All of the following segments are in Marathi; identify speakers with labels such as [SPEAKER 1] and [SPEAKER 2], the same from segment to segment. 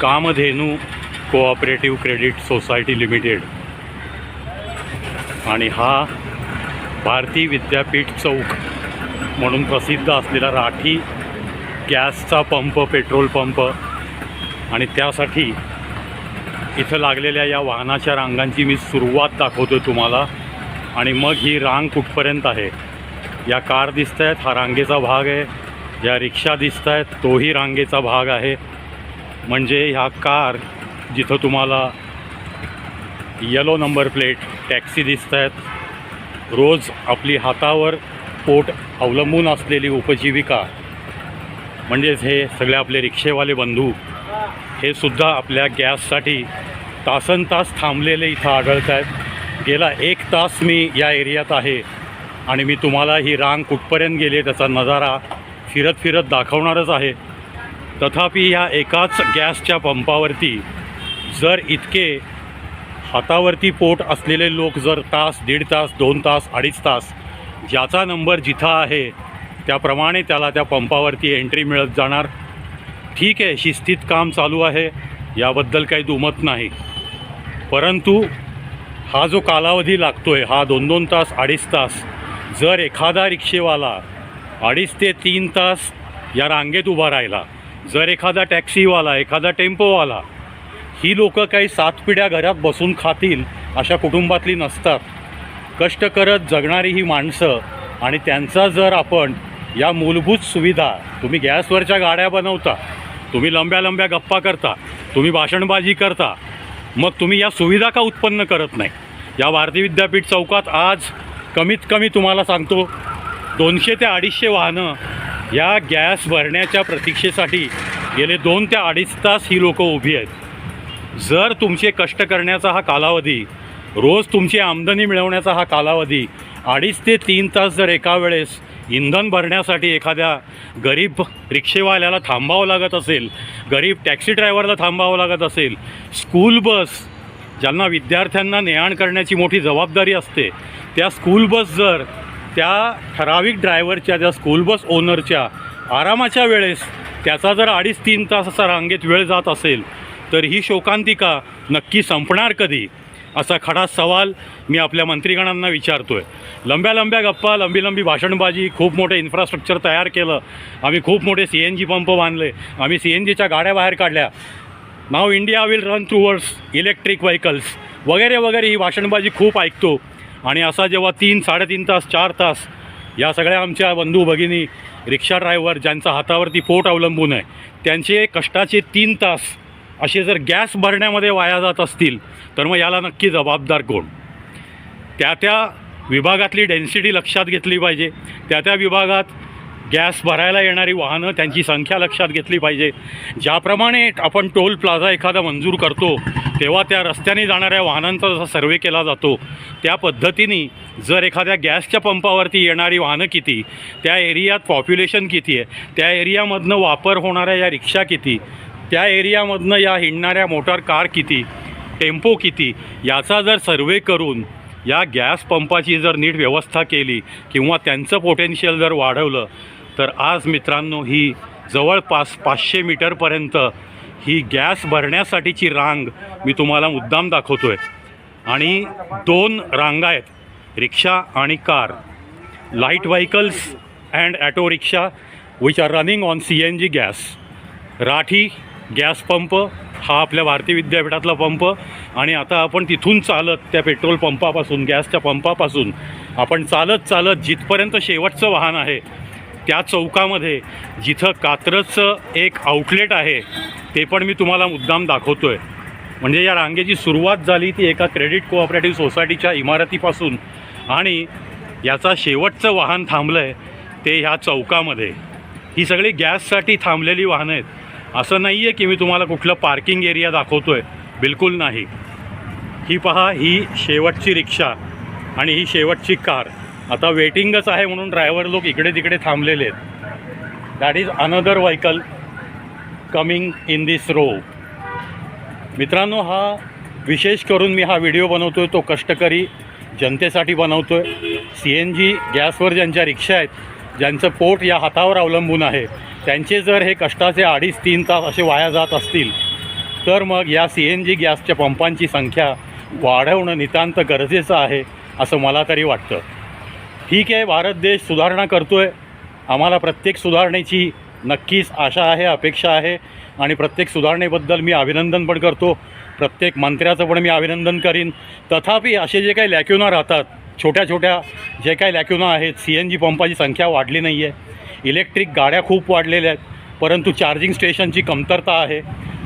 [SPEAKER 1] Kamdhenu cooperative credit society limited आणि हा भारती विद्यापीठ चौक म्हणून प्रसिद्ध असलेला राठी गॅसचा पंप पेट्रोल पंप. आणि त्यासाठी इथं लागलेल्या या वाहनाच्या रांगांची मी सुरुवात दाखवतो तुम्हाला. आणि मग ही रांग कुठपर्यंत आहे? या कार दिसत आहेत हा रांगेचा भाग आहे. ज्या रिक्षा दिसत आहेत तोही रांगेचा भाग आहे. म्हणजे ह्या कार जिथं तुम्हाला यलो नंबर प्लेट टॅक्सी दिसत आहेत रोज आपली हातावर पोट अवलंबून असलेली उपजीविका म्हणजेच हे सगळे आपले रिक्षेवाले बंधू हे सुद्धा आपल्या गॅससाठी तासन तास थांबलेले इथं आढळत आहेत गेला एक तास मी या एरियात आहे आणि मी तुम्हाला ही रांग कुठपर्यंत गेली त्याचा नजारा फिरत फिरत दाखवणारच आहे. तथापि ह्या एकाच गॅसच्या पंपावरती जर इतके हातावरती पोट असलेले लोक जर तास दीड तास दोन तास अडीच तास ज्याचा नंबर जिथं आहे त्याप्रमाणे त्याला त्या पंपावरती एंट्री मिळत जाणार. ठीक आहे शिस्तीत काम चालू आहे याबद्दल काही दुमत नाही. परंतु हा जो कालावधी लागतो आहे हा दोन दोन तास अडीच तास जर एखादा रिक्षेवाला अडीच ते तीन तास या रांगेत उभा राहिला जर एखादा टॅक्सीवाला एखादा टेम्पोवाला ही लोकं काही सात पिढ्या घरात बसून खातील अशा कुटुंबातली नसतात. कष्ट करत जगणारी ही माणसं आणि त्यांचा जर आपण या मूलभूत सुविधा तुम्ही गॅसवरच्या गाड्या बनवता तुम्ही लंब्या लंब्या गप्पा करता तुम्ही भाषणबाजी करता मग तुम्ही या सुविधा का उत्पन्न करत नाही? या भारती विद्यापीठ चौकात आज कमीत कमी तुम्हाला सांगतो दोनशे ते अडीचशे वाहनं या गॅस भरण्याच्या प्रतीक्षेसाठी गेले दोन ते अडीच तास ही लोकं उभी आहेत. जर तुमचे कष्ट करण्याचा हा कालावधी रोज तुमची आमदनी मिळवण्याचा हा कालावधी अडीच ते तीन तास जर एका वेळेस इंधन भरण्यासाठी एखाद्या गरीब रिक्षेवाल्याला थांबावं लागत असेल गरीब टॅक्सी ड्रायव्हरला थांबावं लागत असेल स्कूल बस ज्यांना विद्यार्थ्यांना ने करण्याची मोठी जबाबदारी असते त्या स्कूल बस जर त्या ठराविक ड्रायव्हरच्या त्या स्कूल बस ओनरच्या आरामाच्या वेळेस त्याचा जर अडीच तीन तास असा रांगेत वेळ जात असेल तर ही शोकांतिका नक्की संपणार कधी? असा खडा सवाल मी आपल्या मंत्रीगणांना विचारतो आहे लंब्या लंब्या गप्पा लंबी लंबी भाषणबाजी खूप मोठे इन्फ्रास्ट्रक्चर तयार केलं आम्ही खूप मोठे सी एन जी पंप बांधले आम्ही सी एन जीच्या गाड्या बाहेर काढल्या. नाव India will run towards electric vehicles वगैरे वगैरे ही भाषणबाजी खूप ऐकतो. आणि असा जेव्हा तीन साडेतीन तास चार तास या सगळ्या आमच्या बंधू भगिनी रिक्षा ड्रायव्हर ज्यांचा हातावरती पोट अवलंबून आहे त्यांचे कष्टाचे तीन तास असे जर गॅस भरण्यामध्ये वाया जात असतील तर मग याला नक्की जबाबदार कोण? त्या त्या विभागातली डेन्सिटी लक्षात घेतली पाहिजे. त्या त्या विभागात गॅस भरायला येणारी वाहनं त्यांची संख्या लक्षात घेतली पाहिजे. ज्याप्रमाणे आपण टोल प्लाझा एखादा मंजूर करतो तेव्हा त्या रस्त्याने जाणाऱ्या वाहनांचा जसा सर्वे केला जातो त्या पद्धतीने जर एखाद्या गॅसच्या पंपावरती येणारी वाहनं किती त्या एरियात पॉप्युलेशन किती आहे त्या एरियामधनं वापर होणाऱ्या या रिक्षा किती त्या एरियामधनं या हिंडणाऱ्या मोटार कार किती टेम्पो किती याचा जर सर्वे करून या गॅस पंपाची जर नीट व्यवस्था केली किंवा त्यांचं पोटेन्शियल जर वाढवलं तर आज मित्रांनो ही जवळपास पाचशे मीटरपर्यंत ही गॅस भरण्यासाठीची रांग मी तुम्हाला मुद्दाम दाखवतो आहे आणि दोन रांगा आहेत रिक्षा आणि car. Light vehicles and auto rickshaw which are running on C N G gas Rathi gas pump हा आपल्या भारतीय विद्यापीठातला पंप. आणि आता आपण तिथून चालत त्या पेट्रोल पंपापासून गॅसच्या पंपापासून आपण चालत चालत जिथपर्यंत शेवटचं वाहन आहे त्या चौकामध्ये जिथं कात्रजचं एक आउटलेट आहे ते पण मी तुम्हाला मुद्दाम दाखवतो आहे म्हणजे या रांगेची सुरुवात झाली ती एका क्रेडिट कोऑपरेटिव्ह सोसायटीच्या इमारतीपासून आणि याचा शेवटचं वाहन थांबलं आहे ते ह्या चौकामध्ये. ही सगळी गॅससाठी थांबलेली वाहनं आहेत. असं नाही आहे की मी तुम्हाला कुठलं पार्किंग एरिया दाखवतो आहे बिलकुल नाही. ही पहा ही शेवटची रिक्षा आणि ही शेवटची कार. आता वेटिंगच आहे म्हणून ड्रायव्हर लोक इकडे तिकडे थांबलेले आहेत. That is another vehicle coming in this row मित्रांनो हा विशेष करून मी हा व्हिडिओ बनवतो आहे तो कष्टकरी जनतेसाठी बनवतो आहे सी एन जी गॅसवर ज्यांच्या रिक्षा आहेत ज्यांचं पोट या हातावर अवलंबून आहे त्यांचे जर हे कष्टाचे अडीच तीन तास असे वाया जात असतील तर मग या सी एन जी गॅसच्या पंपांची संख्या वाढवणं नितांत गरजेचं आहे असं मला तरी वाटतं. ठीक आहे भारत देश सुधारणा करतो आहे आम्हाला प्रत्येक सुधारणेची नक्कीच आशा आहे अपेक्षा आहे. आणि प्रत्येक सुधारणेबद्दल मी अभिनंदन पण करतो. प्रत्येक मंत्र्याचं पण मी अभिनंदन करीन. तथापि असे जे काही लॅक्युना राहतात छोट्या छोट्या जे काही लॅक्युना आहेत सी एन जी पंपाची संख्या वाढली नाही आहे इलेक्ट्रिक गाड्या खूप वाढलेल्या आहेत परंतु चार्जिंग स्टेशनची कमतरता आहे.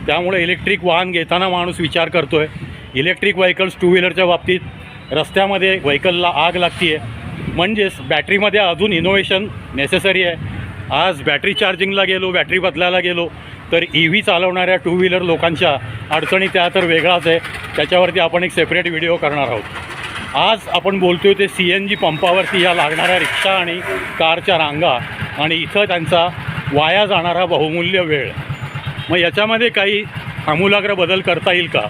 [SPEAKER 1] त्यामुळे इलेक्ट्रिक वाहन घेताना माणूस विचार करतो आहे इलेक्ट्रिक व्हेकल्स टू व्हीलरच्या बाबतीत रस्त्यामध्ये व्हेकलला आग लागते आहे म्हणजेच बॅटरीमध्ये अजून इनोव्हेशन नेसेसरी आहे. आज बॅटरी चार्जिंगला गेलो बॅटरी बदलायला गेलो तर ई व्ही चालवणाऱ्या टू व्हीलर लोकांच्या अडचणी त्या तर वेगळाच आहे. त्याच्यावरती आपण एक सेपरेट व्हिडिओ करणार आहोत. आज आपण बोलतोय ते सी एन जी पंपावरती या लागणाऱ्या रिक्षा आणि कारच्या रांगा आणि इथं त्यांचा वाया जाणारा बहुमूल्य वेळ. मग याच्यामध्ये काही आमूलाग्र बदल करता येईल का?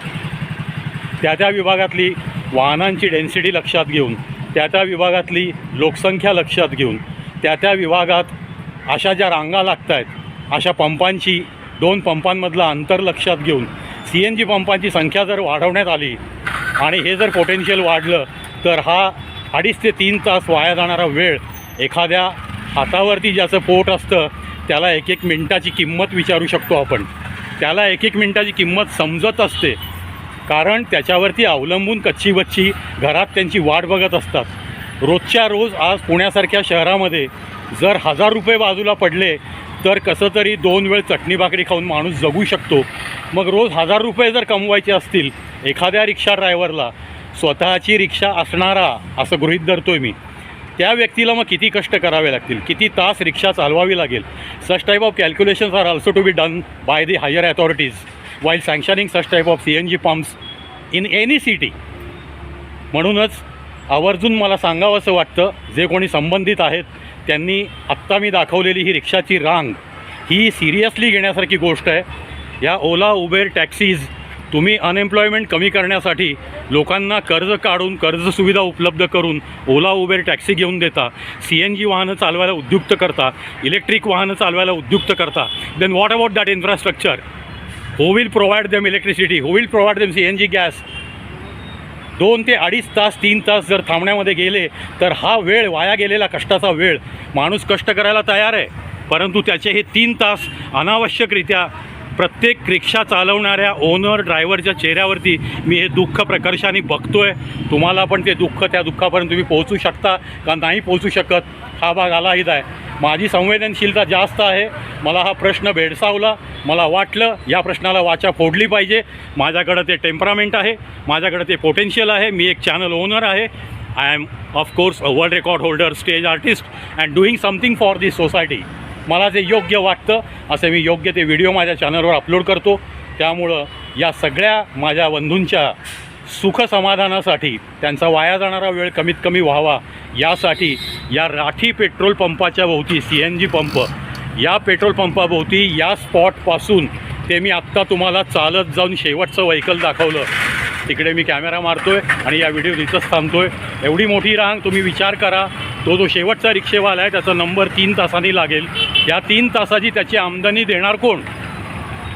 [SPEAKER 1] त्या त्या विभागातली वाहनांची डेन्सिटी लक्षात घेऊन. त्या त्या विभागातली लोकसंख्या लक्षात घेऊन त्या त्या विभागात अशा ज्या रांगा लागत आहेत अशा पंपांची दोन पंपांमधलं अंतर लक्षात घेऊन सी एन जी पंपांची संख्या जर वाढवण्यात आली आणि हे जर पोटेन्शियल वाढलं तर हा अडीच ते तीन तास वाया जाणारा वेळ एखाद्या हातावरती ज्याचं पोट असतं त्याला एक एक मिनटाची किंमत विचारू शकतो आपण. त्याला एक एक मिनटाची किंमत समजत असते. कारण त्याच्यावरती अवलंबून कच्ची बच्ची घरात त्यांची वाट बघत असतात. रोजच्या रोज आज पुण्यासारख्या शहरामध्ये जर हजार रुपये बाजूला पडले तर कसं तरी दोन वेळ चटणी भाकरी खाऊन माणूस जगू शकतो. मग रोज हजार रुपये जर कमवायचे असतील एखाद्या रिक्षा ड्रायव्हरला स्वतःची रिक्षा असणारा असं गृहीत आहे मी. त्या व्यक्तीला मग किती कष्ट करावे लागतील? किती तास रिक्षा चालवावी लागेल? Such type of calculations are also to be done by the higher authorities while sanctioning such type of C N G pumps in any city म्हणूनच आवर्जून मला सांगावं असं वाटतं जे कोणी संबंधित आहेत त्यांनी आत्ता मी दाखवलेली ही रिक्षाची रांग ही सिरियसली घेण्यासारखी गोष्ट आहे. या ओला उबेर टॅक्सीज तुम्ही अनएम्प्लॉयमेंट कमी करण्यासाठी लोकांना कर्ज काढून कर्ज सुविधा उपलब्ध करून ओला उबेर टॅक्सी घेऊन देता सी एन जी वाहनं चालवायला उद्युक्त करता इलेक्ट्रिक वाहनं चालवायला उद्युक्त करता then what about that infrastructure who will provide them electricity who will provide them C N G gas दोन ते अडीच तास तीन तास जर थांबण्यामध्ये गेले तर हा वेळ वाया गेलेला कष्टाचा वेळ. माणूस कष्ट करायला तयार आहे परंतु त्याचे हे तीन तास अनावश्यकरित्या प्रत्येक रिक्षा चालवणाऱ्या ओनर ड्रायव्हरच्या चेहऱ्यावरती मी हे दुःख प्रकर्षाने बघतो आहे तुम्हाला पण ते दुःख त्या दुःखापर्यंत तुम्ही पोहोचू शकता का नाही पोहोचू शकत हा भाग आलाहीत आहे माझी संवेदनशीलता जास्त आहे. मला हा प्रश्न भेडसावला. मला वाटलं या प्रश्नाला वाचा फोडली पाहिजे. माझ्याकडं ते टेम्परामेंट आहे. माझ्याकडं ते पोटेन्शियल आहे. मी एक चॅनल ओनर आहे. I am of course a world record holder stage artist and doing something for this society मला जे योग्य वाटतं असे मी योग्य ते व्हिडिओ माझ्या चॅनलवर अपलोड करतो. त्यामुळं या सगळ्या माझ्या बंधूंच्या सुख समाधानासाठी त्यांचा वाया जाणारा वेळ कमीत कमी व्हावा. यासाठी या राठी पेट्रोल पंपाच्या भोवती सी एन जी पंप या पेट्रोल पंपाभोवती या स्पॉटपासून ते मी आत्ता तुम्हाला चालत जाऊन शेवटचं व्हेकल दाखवलं. तिकडे मी कॅमेरा मारतो आहे आणि या व्हिडिओ इथंच आहे एवढी मोठी रांग तुम्ही विचार करा. तो जो शेवटचा रिक्षेवाला आहे त्याचा नंबर तीन तासांनी लागेल. या तीन तासाची त्याची आमदनी देणार कोण?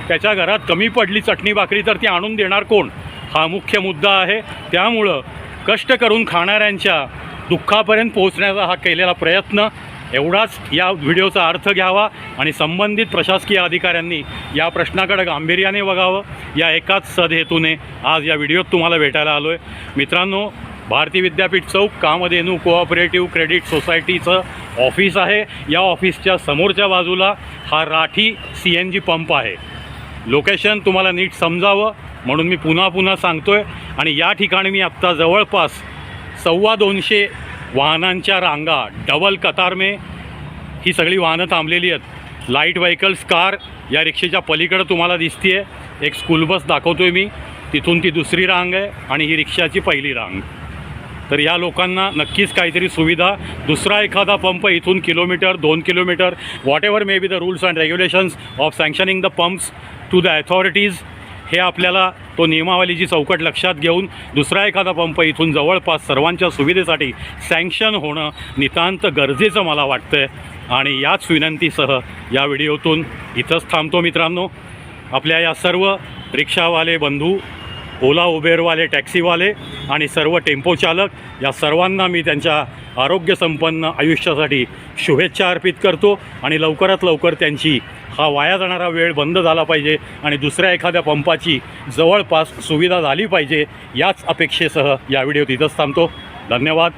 [SPEAKER 1] त्याच्या घरात कमी पडली चटणी भाकरी तर ती आणून देणार कोण? हा मुख्य मुद्दा आहे. त्यामुळं कष्ट करून खाणाऱ्यांच्या दुःखापर्यंत पोहोचण्याचा हा केलेला प्रयत्न. एवढाच या व्हिडिओचा अर्थ घ्यावा आणि संबंधित प्रशासकीय अधिकाऱ्यांनी या प्रश्नाकडे गांभीर्याने बघावं. या एकाच सदहेतूने आज या व्हिडिओत तुम्हाला भेटायला आलो आहे मित्रांनो भारती विद्यापीठ चौक कामधेनू कोऑपरेटिव्ह क्रेडिट सोसायटीचं ऑफिस आहे. या ऑफिसच्या समोरच्या बाजूला हा Rathi C N G pump आहे. लोकेशन तुम्हाला नीट समजावं म्हणून मी पुन्हा पुन्हा सांगतो आहे आणि या ठिकाणी मी आत्ता जवळपास सव्वा दोनशे वाहनांच्या रांगा डबल कतारमे ही सगळी वाहनं थांबलेली आहेत. लाइट व्हेकल्स कार या रिक्षेच्या पलीकडं तुम्हाला दिसते एक स्कूल बस दाखवतो आहे मी. तिथून ती दुसरी रांग आहे आणि ही रिक्षाची पहिली रांग. तर या लोकांना नक्कीच काहीतरी सुविधा. दुसरा एखादा पंप इथून किलोमीटर दोन kilometre whatever may be the rules and regulations of sanctioning the pumps to the authorities हे आपल्याला तो नियमावलीची चौकट लक्षात घेऊन दुसरा एखादा पंप इथून जवळपास सर्वांच्या सुविधेसाठी सँक्शन होणं नितांत गरजेचं मला वाटतं आहे आणि याच विनंतीसह या व्हिडिओतून इथंच थांबतो मित्रांनो. आपल्या या सर्व रिक्षावाले बंधू ओला उबेरवाले टॅक्सीवाले आणि सर्व टेम्पो चालक या सर्वांना मी त्यांच्या आरोग्यसंपन्न आयुष्यासाठी शुभेच्छा अर्पित करतो आणि लवकरात लवकर त्यांची हा वाया जाणारा वेळ बंद झाला पाहिजे आणि दुसऱ्या एखाद्या पंपाची जवळपास सुविधा झाली पाहिजे याच अपेक्षेसह या व्हिडिओ तिथंच थांबतो. धन्यवाद.